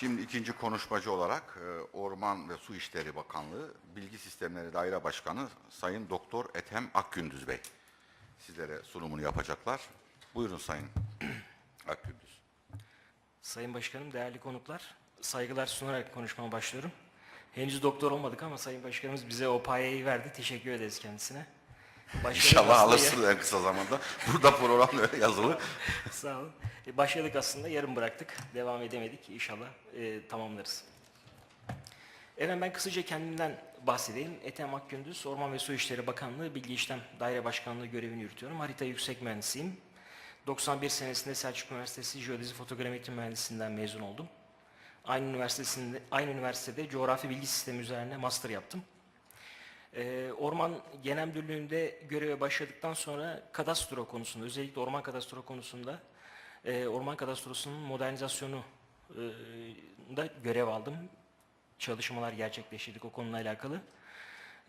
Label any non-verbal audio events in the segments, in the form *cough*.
Şimdi ikinci konuşmacı olarak e, Orman ve Su İşleri Bakanlığı Bilgi Sistemleri Daire Başkanı Sayın Doktor Ethem Akgündüz Bey sizlere sunumunu yapacaklar. Buyurun Sayın *clears throat* Akgündüz. Sayın Başkanım, değerli konuklar, saygılar sunarak konuşmama başlıyorum. Henüz doktor olmadık ama Sayın Başkanımız bize o payeyi verdi. Teşekkür ederiz kendisine. Başladık İnşallah aslında alırsınız en kısa zamanda. *laughs* Burada program öyle yazılı. ya- Sağ olun. E, Başladık aslında, yarım bıraktık. Devam edemedik. İnşallah e, tamamlarız. Evet ben kısaca kendimden bahsedeyim. Ethem Akgündüz, Orman ve Su İşleri Bakanlığı Bilgi İşlem Daire Başkanlığı görevini yürütüyorum. Harita yüksek mühendisiyim. 91 senesinde Selçuk Üniversitesi Jeodezi Fotogrametri Mühendisliğinden mezun oldum. Aynı üniversitesinde aynı üniversitede coğrafi bilgi sistemi üzerine master yaptım. Ee, Orman Genel Müdürlüğü'nde göreve başladıktan sonra kadastro konusunda, özellikle orman kadastro konusunda e, orman kadastrosunun modernizasyonu e, da görev aldım. Çalışmalar gerçekleştirdik o konuyla alakalı.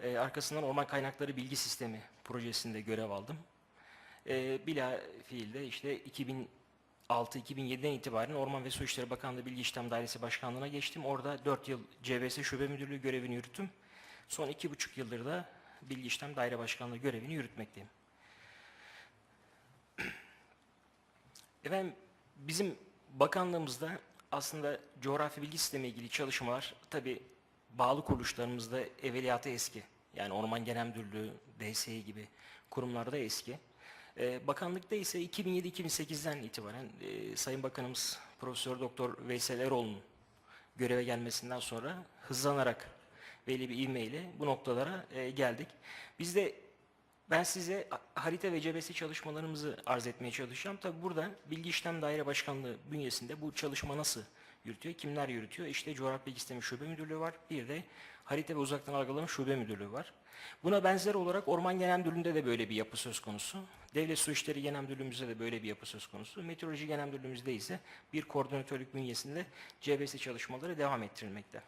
E, arkasından Orman Kaynakları Bilgi Sistemi projesinde görev aldım. E, bila fiilde işte 2006-2007'den itibaren Orman ve Su İşleri Bakanlığı Bilgi İşlem Dairesi Başkanlığı'na geçtim. Orada 4 yıl CBS Şube Müdürlüğü görevini yürüttüm. Son 2,5 yıldır da Bilgi İşlem Daire Başkanlığı görevini yürütmekteyim. *clears throat* Efendim bizim bakanlığımızda aslında coğrafi bilgi sistemi ilgili çalışmalar tabi bağlı kuruluşlarımızda evveliyatı eski. Yani Orman Genel Müdürlüğü, DSİ gibi kurumlarda eski. Ee, bakanlıkta ise 2007-2008'den itibaren e, Sayın Bakanımız Profesör Doktor Veysel Eroğlu'nun göreve gelmesinden sonra hızlanarak belli bir ivmeyle bu noktalara e, geldik. Biz de ben size ha- harita ve cebesi çalışmalarımızı arz etmeye çalışacağım. Tabi burada Bilgi İşlem Daire Başkanlığı bünyesinde bu çalışma nasıl yürütüyor, kimler yürütüyor? İşte Coğrafya Bilgi Şube Müdürlüğü var, bir de Harita ve Uzaktan Algılama Şube Müdürlüğü var. Buna benzer olarak Orman Genel Müdürlüğü'nde de böyle bir yapı söz konusu. Devlet Su İşleri Genel Müdürlüğümüzde de böyle bir yapı söz konusu. Meteoroloji Genel Müdürlüğümüzde ise bir koordinatörlük bünyesinde CBS çalışmaları devam ettirilmekte.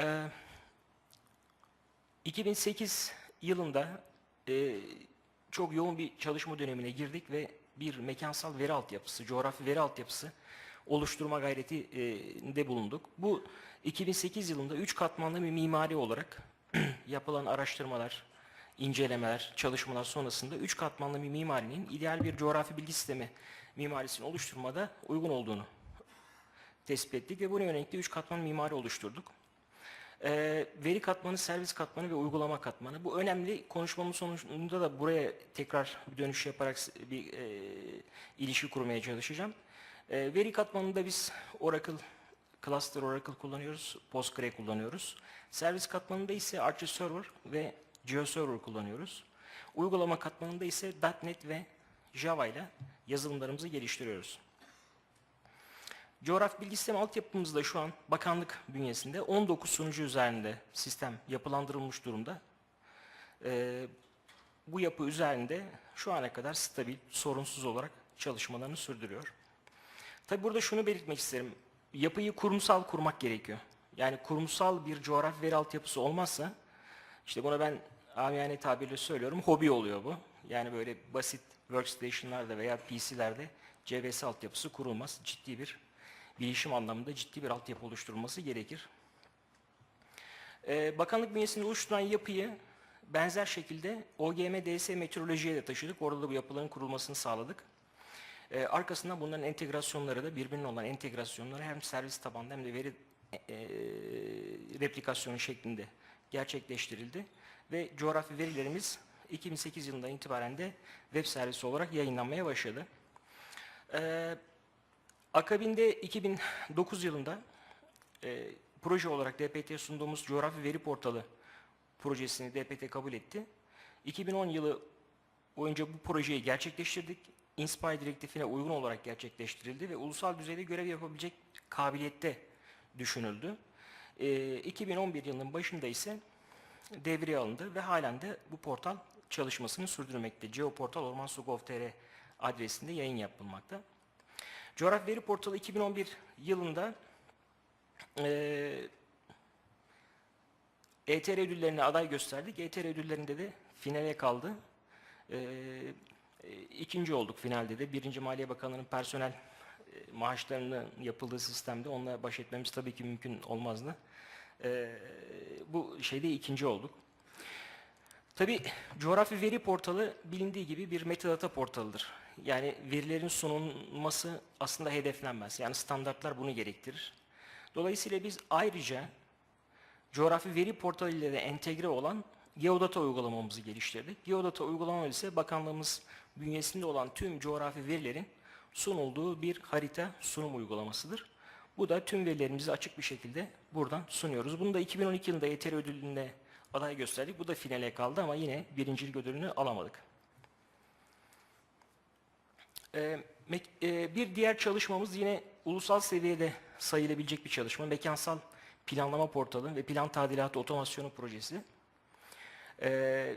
Ee, 2008 yılında e, çok yoğun bir çalışma dönemine girdik ve bir mekansal veri altyapısı, coğrafi veri altyapısı oluşturma gayretinde bulunduk. Bu 2008 yılında üç katmanlı bir mimari olarak *clears throat* yapılan araştırmalar, incelemeler, çalışmalar sonrasında üç katmanlı bir mimarinin ideal bir coğrafi bilgi sistemi mimarisini oluşturmada uygun olduğunu tespit ettik ve buna yönelik de üç katman mimari oluşturduk. Ee, veri katmanı, servis katmanı ve uygulama katmanı. Bu önemli. Konuşmamın sonunda da buraya tekrar bir dönüş yaparak bir e, ilişki kurmaya çalışacağım. Ee, veri katmanında biz Oracle, Cluster Oracle kullanıyoruz, Postgre kullanıyoruz. Servis katmanında ise Archie Server ve GeoServer kullanıyoruz. Uygulama katmanında ise .NET ve Java ile yazılımlarımızı geliştiriyoruz. Coğrafi bilgi sistemi altyapımızda şu an bakanlık bünyesinde 19 sunucu üzerinde sistem yapılandırılmış durumda. Ee, bu yapı üzerinde şu ana kadar stabil, sorunsuz olarak çalışmalarını sürdürüyor. Tabi burada şunu belirtmek isterim. Yapıyı kurumsal kurmak gerekiyor. Yani kurumsal bir coğrafi veri altyapısı olmazsa, işte buna ben amiyane tabirle söylüyorum, hobi oluyor bu. Yani böyle basit workstation'larda veya PC'lerde CVS altyapısı kurulmaz. Ciddi bir bilişim anlamında ciddi bir altyapı oluşturulması gerekir. Ee, bakanlık bünyesinde oluşturulan yapıyı benzer şekilde OGM, DS, meteorolojiye de taşıdık. Orada da bu yapıların kurulmasını sağladık. Ee, arkasından bunların entegrasyonları da birbirine olan entegrasyonları hem servis tabanlı hem de veri e, e, replikasyonu şeklinde gerçekleştirildi. Ve coğrafi verilerimiz 2008 yılından itibaren de web servisi olarak yayınlanmaya başladı. Ee, Akabinde 2009 yılında e, proje olarak DPT sunduğumuz coğrafi veri portalı projesini DPT kabul etti. 2010 yılı boyunca bu projeyi gerçekleştirdik. Inspire direktifine uygun olarak gerçekleştirildi ve ulusal düzeyde görev yapabilecek kabiliyette düşünüldü. E, 2011 yılının başında ise devreye alındı ve halen de bu portal çalışmasını sürdürmekte. Geoportal Orman Su Gov.tr adresinde yayın yapılmakta. Coğrafi Veri Portalı 2011 yılında eee ETR ödüllerine aday gösterdik. ETR ödüllerinde de finale kaldı. Eee, e, ikinci olduk finalde de. Birinci Maliye Bakanlığı'nın personel e, maaşlarının yapıldığı sistemde onunla baş etmemiz tabii ki mümkün olmazdı. E, bu şeyde ikinci olduk. Tabii coğrafi veri portalı bilindiği gibi bir metadata portalıdır. Yani verilerin sunulması aslında hedeflenmez. Yani standartlar bunu gerektirir. Dolayısıyla biz ayrıca coğrafi veri portalı ile de entegre olan Geodata uygulamamızı geliştirdik. Geodata uygulamamız ise bakanlığımız bünyesinde olan tüm coğrafi verilerin sunulduğu bir harita sunum uygulamasıdır. Bu da tüm verilerimizi açık bir şekilde buradan sunuyoruz. Bunu da 2012 yılında ETR ödülünde aday gösterdik. Bu da finale kaldı ama yine birincilik ödülünü alamadık. Ee, e, bir diğer çalışmamız yine ulusal seviyede sayılabilecek bir çalışma. Mekansal planlama portalı ve plan tadilatı otomasyonu projesi. Ee,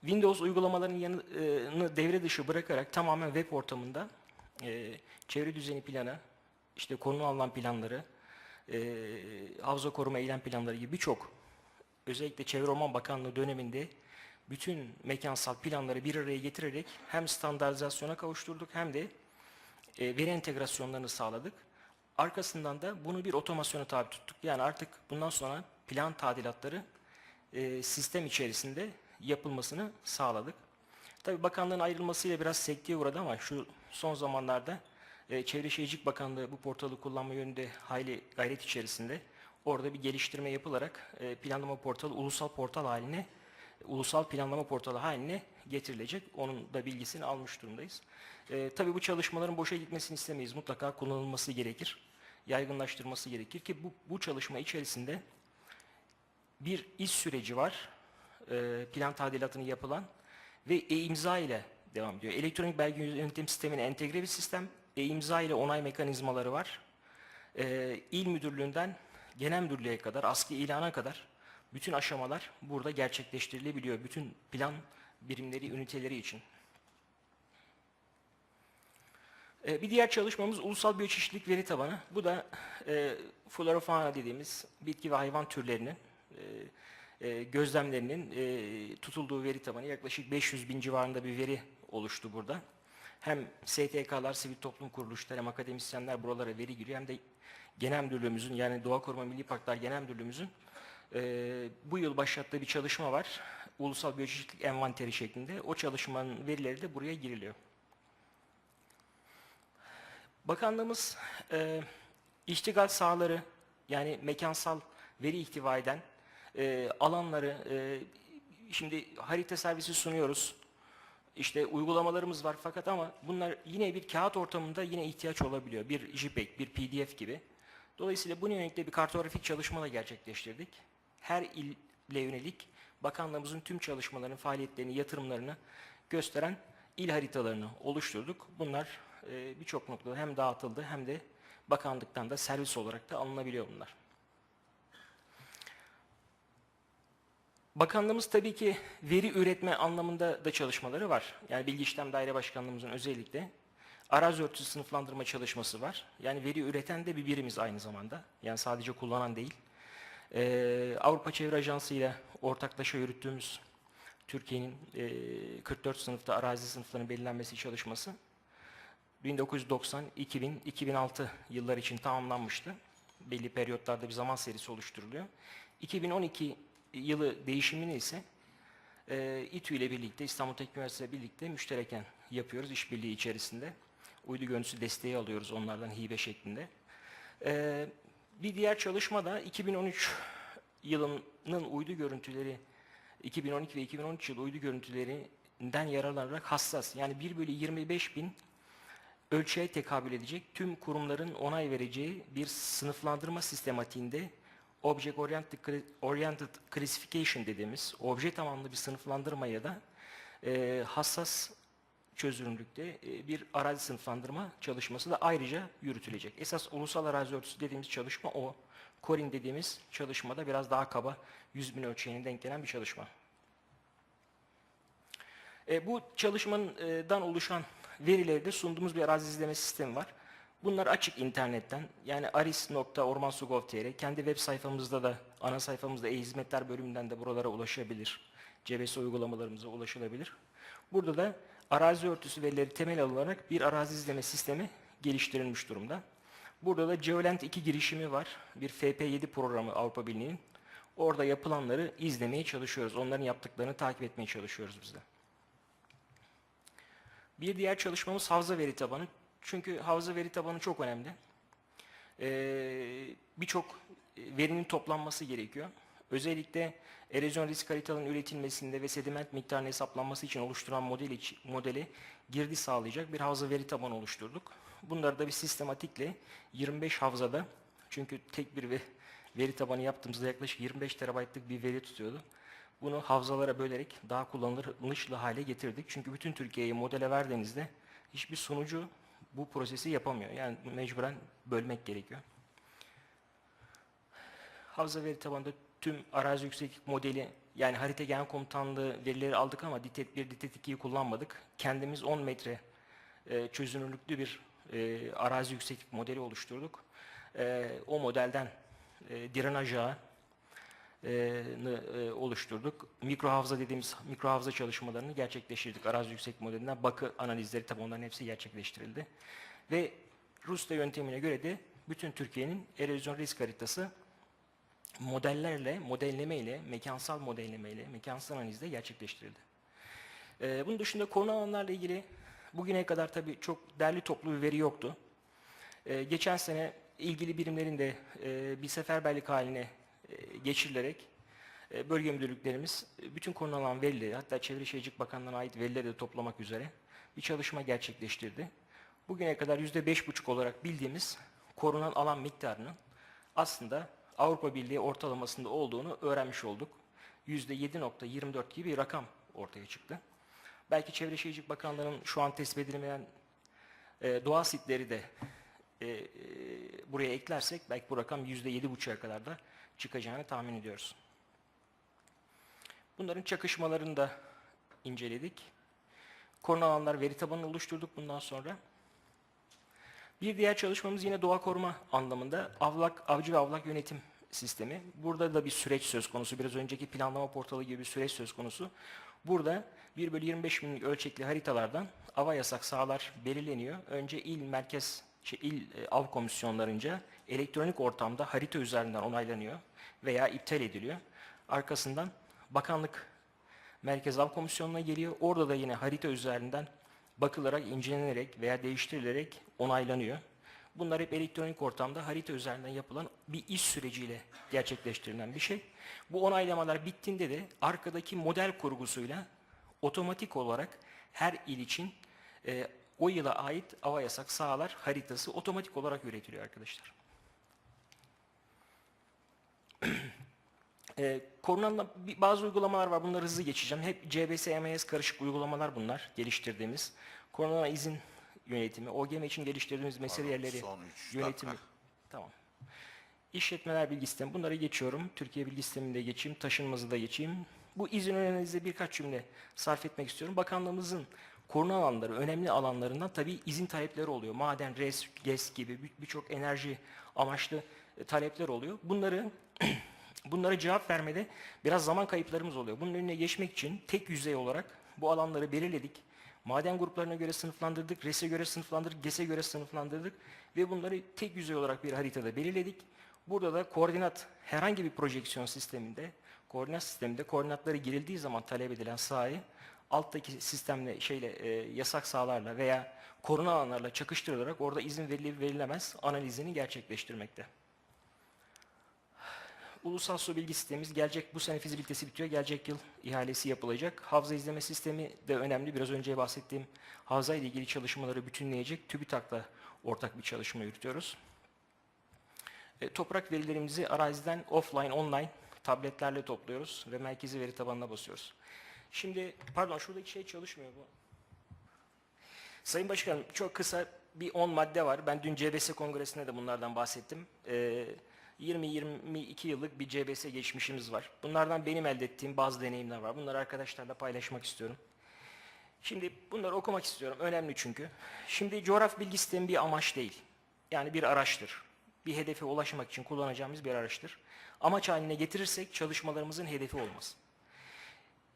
Windows uygulamalarının yanını devre dışı bırakarak tamamen web ortamında e, çevre düzeni planı, işte konu alınan planları, e, havza koruma eylem planları gibi birçok özellikle Çevre Orman Bakanlığı döneminde bütün mekansal planları bir araya getirerek hem standartizasyona kavuşturduk hem de e, veri entegrasyonlarını sağladık. Arkasından da bunu bir otomasyona tabi tuttuk. Yani artık bundan sonra plan tadilatları e, sistem içerisinde yapılmasını sağladık. Tabii bakanlığın ayrılmasıyla biraz sekteye uğradı ama şu son zamanlarda e, Çevre Şehircilik Bakanlığı bu portalı kullanma yönünde hayli gayret içerisinde. Orada bir geliştirme yapılarak e, planlama portalı ulusal portal haline, ulusal planlama portalı haline getirilecek. Onun da bilgisini almış durumdayız. E, tabii bu çalışmaların boşa gitmesini istemeyiz. Mutlaka kullanılması gerekir. Yaygınlaştırması gerekir ki bu, bu çalışma içerisinde bir iş süreci var. E, plan tadilatını yapılan ve e-imza ile devam ediyor. Elektronik belge yönetim sistemine entegre bir sistem. E-imza ile onay mekanizmaları var. E, il müdürlüğünden genel müdürlüğe kadar, askı ilana kadar bütün aşamalar burada gerçekleştirilebiliyor. Bütün plan birimleri, üniteleri için. E, bir diğer çalışmamız ulusal biyoçeşitlilik veri tabanı. Bu da e, flora dediğimiz bitki ve hayvan türlerinin e, e, gözlemlerinin e, tutulduğu veri tabanı. Yaklaşık 500 bin civarında bir veri oluştu burada. Hem STK'lar, sivil toplum kuruluşları hem akademisyenler buralara veri giriyor hem de Genel Müdürlüğümüzün yani Doğa Koruma Milli Parklar Genel Müdürlüğümüzün e, bu yıl başlattığı bir çalışma var. Ulusal Biyoçeşitlilik Envanteri şeklinde. O çalışmanın verileri de buraya giriliyor. Bakanlığımız e, iştigal sahaları yani mekansal veri ihtiva eden e, alanları e, şimdi harita servisi sunuyoruz. İşte uygulamalarımız var fakat ama bunlar yine bir kağıt ortamında yine ihtiyaç olabiliyor. Bir JPEG, bir PDF gibi. Dolayısıyla bu yönelik bir kartografik çalışma da gerçekleştirdik. Her ile yönelik bakanlığımızın tüm çalışmalarını, faaliyetlerini, yatırımlarını gösteren il haritalarını oluşturduk. Bunlar e, birçok noktada hem dağıtıldı hem de bakanlıktan da servis olarak da alınabiliyor bunlar. Bakanlığımız tabii ki veri üretme anlamında da çalışmaları var. Yani Bilgi İşlem Daire Başkanlığımızın özellikle arazi örtüsü sınıflandırma çalışması var. Yani veri üreten de bir birimiz aynı zamanda. Yani sadece kullanan değil. Ee, Avrupa Çevre Ajansı ile ortaklaşa yürüttüğümüz Türkiye'nin e, 44 sınıfta arazi sınıflarının belirlenmesi çalışması 1990, 2000, 2006 yıllar için tamamlanmıştı. Belli periyotlarda bir zaman serisi oluşturuluyor. 2012 yılı değişimini ise e, İTÜ ile birlikte, İstanbul Teknik Üniversitesi ile birlikte müştereken yapıyoruz işbirliği içerisinde. Uydu görüntüsü desteği alıyoruz onlardan hibe şeklinde. E, bir diğer çalışma da 2013 yılının uydu görüntüleri, 2012 ve 2013 yıl uydu görüntülerinden yararlanarak hassas, yani 1 bölü 25 bin ölçüye tekabül edecek tüm kurumların onay vereceği bir sınıflandırma sistematiğinde Object Oriented, Oriented Classification dediğimiz obje tabanlı bir sınıflandırmaya da e, hassas çözünürlükte e, bir arazi sınıflandırma çalışması da ayrıca yürütülecek. Esas ulusal arazi örtüsü dediğimiz çalışma o. CORIN dediğimiz çalışmada biraz daha kaba 100 bin ölçeğine denk gelen bir çalışma. E, bu çalışmadan oluşan verileri de sunduğumuz bir arazi izleme sistemi var. Bunlar açık internetten yani aris.ormansu.gov.tr kendi web sayfamızda da ana sayfamızda e-hizmetler bölümünden de buralara ulaşabilir. CBS uygulamalarımıza ulaşılabilir. Burada da arazi örtüsü verileri temel alınarak bir arazi izleme sistemi geliştirilmiş durumda. Burada da Geolent 2 girişimi var. Bir FP7 programı Avrupa Birliği'nin. Orada yapılanları izlemeye çalışıyoruz. Onların yaptıklarını takip etmeye çalışıyoruz biz de. Bir diğer çalışmamız havza veri tabanı. Çünkü havza veri tabanı çok önemli. Ee, Birçok verinin toplanması gerekiyor. Özellikle erozyon risk haritalarının üretilmesinde ve sediment miktarının hesaplanması için oluşturan model içi- modeli girdi sağlayacak bir havza veri tabanı oluşturduk. Bunları da bir sistematikle 25 havzada çünkü tek bir ve- veri tabanı yaptığımızda yaklaşık 25 terabaytlık bir veri tutuyordu. Bunu havzalara bölerek daha kullanılışlı hale getirdik. Çünkü bütün Türkiye'yi modele verdiğinizde hiçbir sunucu bu prosesi yapamıyor. Yani mecburen bölmek gerekiyor. Havza veri tabanında tüm arazi yükseklik modeli yani harita genel komutanlığı verileri aldık ama DİTET 1, DİTET 2'yi kullanmadık. Kendimiz 10 metre e, çözünürlüklü bir e, arazi yükseklik modeli oluşturduk. E, o modelden e, drenaj ağı oluşturduk. Mikro havza dediğimiz mikro havza çalışmalarını gerçekleştirdik. Arazi yüksek modelinden bakı analizleri tabi onların hepsi gerçekleştirildi. Ve Rusya yöntemine göre de bütün Türkiye'nin erozyon risk haritası modellerle, modelleme ile, mekansal modelleme ile, mekansal analizle gerçekleştirildi. Bunun dışında konu alanlarla ilgili bugüne kadar tabii çok derli toplu bir veri yoktu. Geçen sene ilgili birimlerin de bir seferberlik haline geçirilerek e, bölge müdürlüklerimiz e, bütün konu alan verileri hatta Çevre Şehircilik Bakanlığı'na ait verileri de toplamak üzere bir çalışma gerçekleştirdi. Bugüne kadar %5,5 olarak bildiğimiz korunan alan miktarının aslında Avrupa Birliği ortalamasında olduğunu öğrenmiş olduk. %7.24 gibi bir rakam ortaya çıktı. Belki Çevre Şehircilik Bakanlığı'nın şu an tespit edilemeyen e, doğa sitleri de e, e, buraya eklersek belki bu rakam %7.5'a kadar da çıkacağını tahmin ediyoruz. Bunların çakışmalarını da inceledik. Korona alanlar veri tabanını oluşturduk bundan sonra. Bir diğer çalışmamız yine doğa koruma anlamında avlak, avcı ve avlak yönetim sistemi. Burada da bir süreç söz konusu. Biraz önceki planlama portalı gibi bir süreç söz konusu. Burada 1 bölü 25 binlik ölçekli haritalardan ava yasak sahalar belirleniyor. Önce il merkez, şey, il e, av komisyonlarınca elektronik ortamda harita üzerinden onaylanıyor veya iptal ediliyor. Arkasından bakanlık Merkez Av Komisyonu'na geliyor. Orada da yine harita üzerinden bakılarak, incelenerek veya değiştirilerek onaylanıyor. Bunlar hep elektronik ortamda harita üzerinden yapılan bir iş süreciyle gerçekleştirilen bir şey. Bu onaylamalar bittiğinde de arkadaki model kurgusuyla otomatik olarak her il için e, o yıla ait ava yasak sahalar haritası otomatik olarak üretiliyor arkadaşlar. *clears throat* E, korunan bazı uygulamalar var. Bunları hızlı geçeceğim. Hep CBS, MIS karışık uygulamalar bunlar geliştirdiğimiz. Korona izin yönetimi, OGM için geliştirdiğimiz mesele yerleri yönetimi. dakika. Tamam. İşletmeler bilgi sistemi. Bunları geçiyorum. Türkiye bilgi sisteminde geçeyim. Taşınmazı da geçeyim. Bu izin analize birkaç cümle sarf etmek istiyorum. Bakanlığımızın koruna alanları, önemli alanlarından tabii izin talepleri oluyor. Maden, res, GES gibi bir- birçok enerji amaçlı e, talepler oluyor. Bunları *clears throat* bunlara cevap vermede biraz zaman kayıplarımız oluyor. Bunun önüne geçmek için tek yüzey olarak bu alanları belirledik. Maden gruplarına göre sınıflandırdık, RES'e göre sınıflandırdık, GES'e göre sınıflandırdık ve bunları tek yüzey olarak bir haritada belirledik. Burada da koordinat herhangi bir projeksiyon sisteminde, koordinat sisteminde koordinatları girildiği zaman talep edilen sahayı alttaki sistemle şeyle e, yasak sahalarla veya koruna alanlarla çakıştırılarak orada izin verilir verilemez analizini gerçekleştirmekte. Ulusal su bilgi sistemimiz gelecek bu sene fizibilitesi bitiyor. Gelecek yıl ihalesi yapılacak. Havza izleme sistemi de önemli. Biraz önce bahsettiğim havza ile ilgili çalışmaları bütünleyecek TÜBİTAK'la ortak bir çalışma yürütüyoruz. E, toprak verilerimizi araziden offline, online tabletlerle topluyoruz ve merkezi veri tabanına basıyoruz. Şimdi pardon şuradaki şey çalışmıyor bu. Sayın Başkanım çok kısa bir 10 madde var. Ben dün CBS Kongresi'nde de bunlardan bahsettim. Ee, 20-22 yıllık bir CBS geçmişimiz var. Bunlardan benim elde ettiğim bazı deneyimler var. Bunları arkadaşlarla paylaşmak istiyorum. Şimdi bunları okumak istiyorum. Önemli çünkü. Şimdi coğrafya bilgi sistemi bir amaç değil. Yani bir araçtır. Bir hedefe ulaşmak için kullanacağımız bir araçtır. Amaç haline getirirsek çalışmalarımızın hedefi olmaz.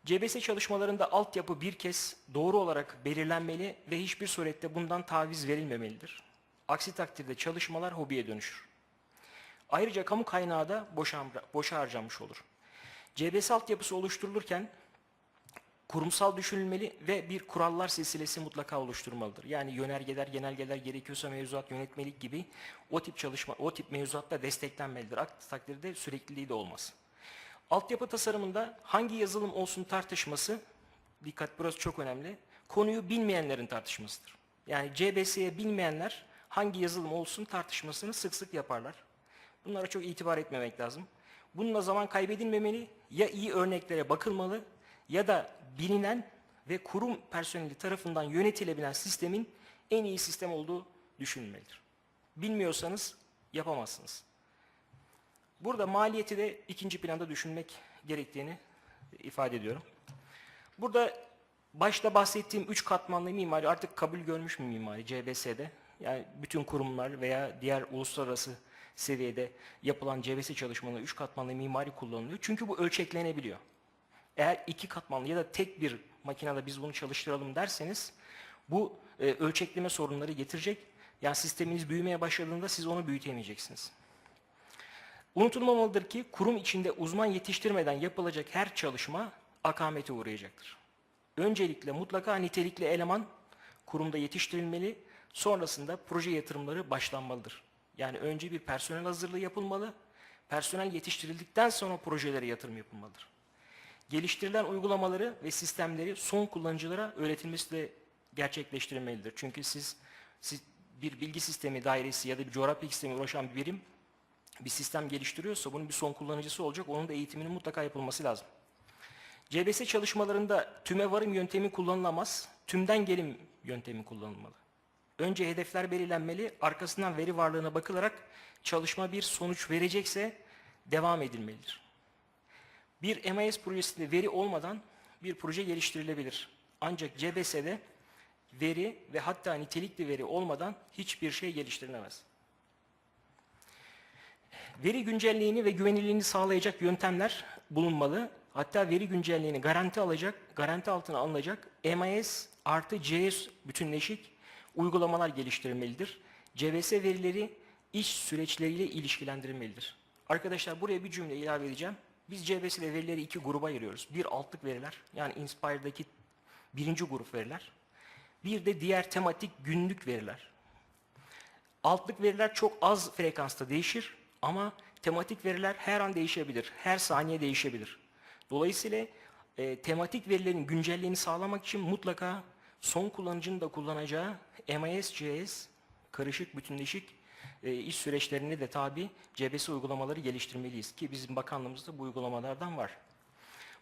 CBS çalışmalarında altyapı bir kez doğru olarak belirlenmeli ve hiçbir surette bundan taviz verilmemelidir. Aksi takdirde çalışmalar hobiye dönüşür. Ayrıca kamu kaynağı da boşa, boşa harcanmış olur. CBS altyapısı oluşturulurken kurumsal düşünülmeli ve bir kurallar silsilesi mutlaka oluşturmalıdır. Yani yönergeler, genelgeler gerekiyorsa mevzuat, yönetmelik gibi o tip çalışma, o tip mevzuatla desteklenmelidir. Aksi takdirde sürekliliği de olmaz. Altyapı tasarımında hangi yazılım olsun tartışması, dikkat burası çok önemli, konuyu bilmeyenlerin tartışmasıdır. Yani CBS'ye bilmeyenler hangi yazılım olsun tartışmasını sık sık yaparlar. Bunlara çok itibar etmemek lazım. Bununla zaman kaybedilmemeli, ya iyi örneklere bakılmalı ya da bilinen ve kurum personeli tarafından yönetilebilen sistemin en iyi sistem olduğu düşünülmelidir. Bilmiyorsanız yapamazsınız. Burada maliyeti de ikinci planda düşünmek gerektiğini ifade ediyorum. Burada başta bahsettiğim üç katmanlı mimari artık kabul görmüş bir mimari CBS'de. Yani bütün kurumlar veya diğer uluslararası seviyede yapılan CBS çalışmalarında üç katmanlı mimari kullanılıyor. Çünkü bu ölçeklenebiliyor. Eğer iki katmanlı ya da tek bir makinede biz bunu çalıştıralım derseniz bu e, ölçekleme sorunları getirecek. Yani sisteminiz büyümeye başladığında siz onu büyütemeyeceksiniz. Unutulmamalıdır ki kurum içinde uzman yetiştirmeden yapılacak her çalışma akamete uğrayacaktır. Öncelikle mutlaka nitelikli eleman kurumda yetiştirilmeli, sonrasında proje yatırımları başlanmalıdır. Yani önce bir personel hazırlığı yapılmalı, personel yetiştirildikten sonra projelere yatırım yapılmalıdır. Geliştirilen uygulamaları ve sistemleri son kullanıcılara öğretilmesi de gerçekleştirilmelidir. Çünkü siz, siz bir bilgi sistemi dairesi ya da bir coğrafya sistemi uğraşan bir birim bir sistem geliştiriyorsa bunun bir son kullanıcısı olacak. Onun da eğitiminin mutlaka yapılması lazım. CBS çalışmalarında tüme varım yöntemi kullanılamaz, tümden gelim yöntemi kullanılmalı. Önce hedefler belirlenmeli, arkasından veri varlığına bakılarak çalışma bir sonuç verecekse devam edilmelidir. Bir MIS projesinde veri olmadan bir proje geliştirilebilir. Ancak CBS'de veri ve hatta nitelikli veri olmadan hiçbir şey geliştirilemez. Veri güncelliğini ve güvenilirliğini sağlayacak yöntemler bulunmalı. Hatta veri güncelliğini garanti alacak, garanti altına alınacak MIS artı CS bütünleşik uygulamalar geliştirilmelidir. CBS verileri iş süreçleriyle ilişkilendirilmelidir. Arkadaşlar buraya bir cümle ilave edeceğim. Biz CBS ile verileri iki gruba ayırıyoruz. Bir altlık veriler, yani Inspire'daki birinci grup veriler. Bir de diğer tematik günlük veriler. Altlık veriler çok az frekansta değişir ama tematik veriler her an değişebilir, her saniye değişebilir. Dolayısıyla e, tematik verilerin güncelliğini sağlamak için mutlaka son kullanıcının da kullanacağı MIS-JS karışık bütünleşik e, iş süreçlerine de tabi CBS uygulamaları geliştirmeliyiz ki bizim bakanlığımızda bu uygulamalardan var.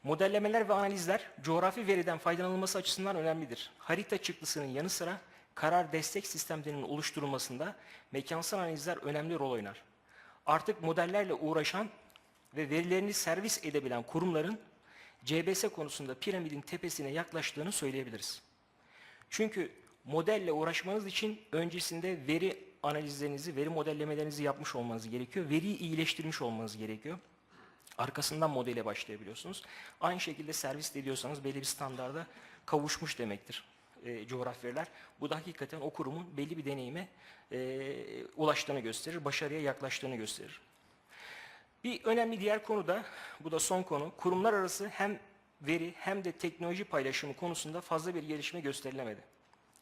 Modellemeler ve analizler coğrafi veriden faydalanılması açısından önemlidir. Harita çıktısının yanı sıra karar destek sistemlerinin oluşturulmasında mekansal analizler önemli rol oynar. Artık modellerle uğraşan ve verilerini servis edebilen kurumların CBS konusunda piramidin tepesine yaklaştığını söyleyebiliriz. Çünkü modelle uğraşmanız için öncesinde veri analizlerinizi, veri modellemelerinizi yapmış olmanız gerekiyor. Veriyi iyileştirmiş olmanız gerekiyor. Arkasından modele başlayabiliyorsunuz. Aynı şekilde servis ediyorsanız belli bir standarda kavuşmuş demektir e, coğrafyalar. Bu da hakikaten o kurumun belli bir deneyime e, ulaştığını gösterir, başarıya yaklaştığını gösterir. Bir önemli diğer konu da, bu da son konu, kurumlar arası hem veri hem de teknoloji paylaşımı konusunda fazla bir gelişme gösterilemedi.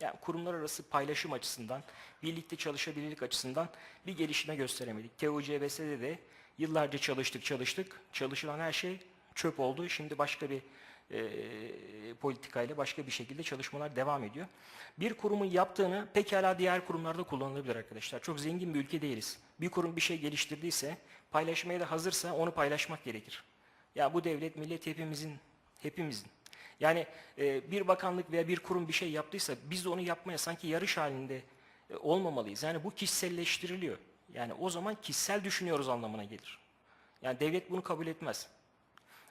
Yani kurumlar arası paylaşım açısından, birlikte çalışabilirlik açısından bir gelişme gösteremedik. TUCBS'de de yıllarca çalıştık çalıştık, çalışılan her şey çöp oldu. Şimdi başka bir e, politikayla başka bir şekilde çalışmalar devam ediyor. Bir kurumun yaptığını pekala diğer kurumlarda kullanılabilir arkadaşlar. Çok zengin bir ülke değiliz. Bir kurum bir şey geliştirdiyse, paylaşmaya da hazırsa onu paylaşmak gerekir. Ya bu devlet, millet hepimizin, hepimizin. Yani e, bir bakanlık veya bir kurum bir şey yaptıysa biz de onu yapmaya sanki yarış halinde e, olmamalıyız. Yani bu kişiselleştiriliyor. Yani o zaman kişisel düşünüyoruz anlamına gelir. Yani devlet bunu kabul etmez.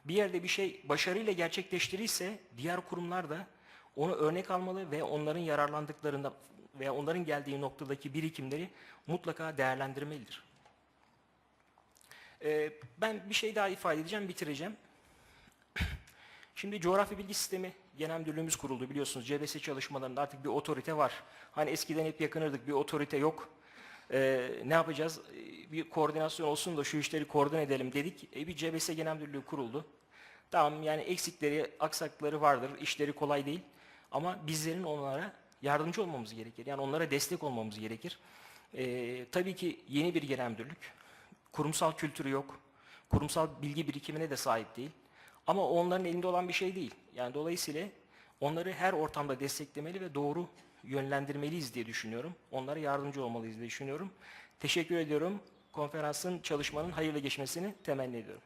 Bir yerde bir şey başarıyla gerçekleştirirse diğer kurumlar da onu örnek almalı ve onların yararlandıklarında veya onların geldiği noktadaki birikimleri mutlaka değerlendirmelidir. Ee, ben bir şey daha ifade edeceğim, bitireceğim. *clears throat* Şimdi coğrafya bilgi sistemi genel müdürlüğümüz kuruldu biliyorsunuz. CBS çalışmalarında artık bir otorite var. Hani eskiden hep yakınırdık bir otorite yok. e, ne yapacağız? Bir koordinasyon olsun da şu işleri koordine edelim dedik. E, bir CBS Genel Müdürlüğü kuruldu. Tamam yani eksikleri, aksaklıkları vardır, işleri kolay değil. Ama bizlerin onlara yardımcı olmamız gerekir. Yani onlara destek olmamız gerekir. E, tabii ki yeni bir genel müdürlük. Kurumsal kültürü yok. Kurumsal bilgi birikimine de sahip değil. Ama onların elinde olan bir şey değil. Yani dolayısıyla onları her ortamda desteklemeli ve doğru yönlendirmeliyiz diye düşünüyorum. Onlara yardımcı olmalıyız diye düşünüyorum. Teşekkür ediyorum. Konferansın, çalışmanın hayırlı geçmesini temenni ediyorum.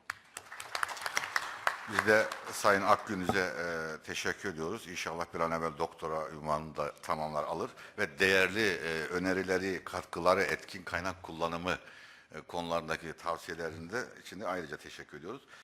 Biz de Sayın Akgündüz'e e, teşekkür ediyoruz. İnşallah bir an evvel doktora ünvanını da tamamlar alır ve değerli e, önerileri, katkıları, etkin kaynak kullanımı e, konularındaki tavsiyelerinde için de ayrıca teşekkür ediyoruz.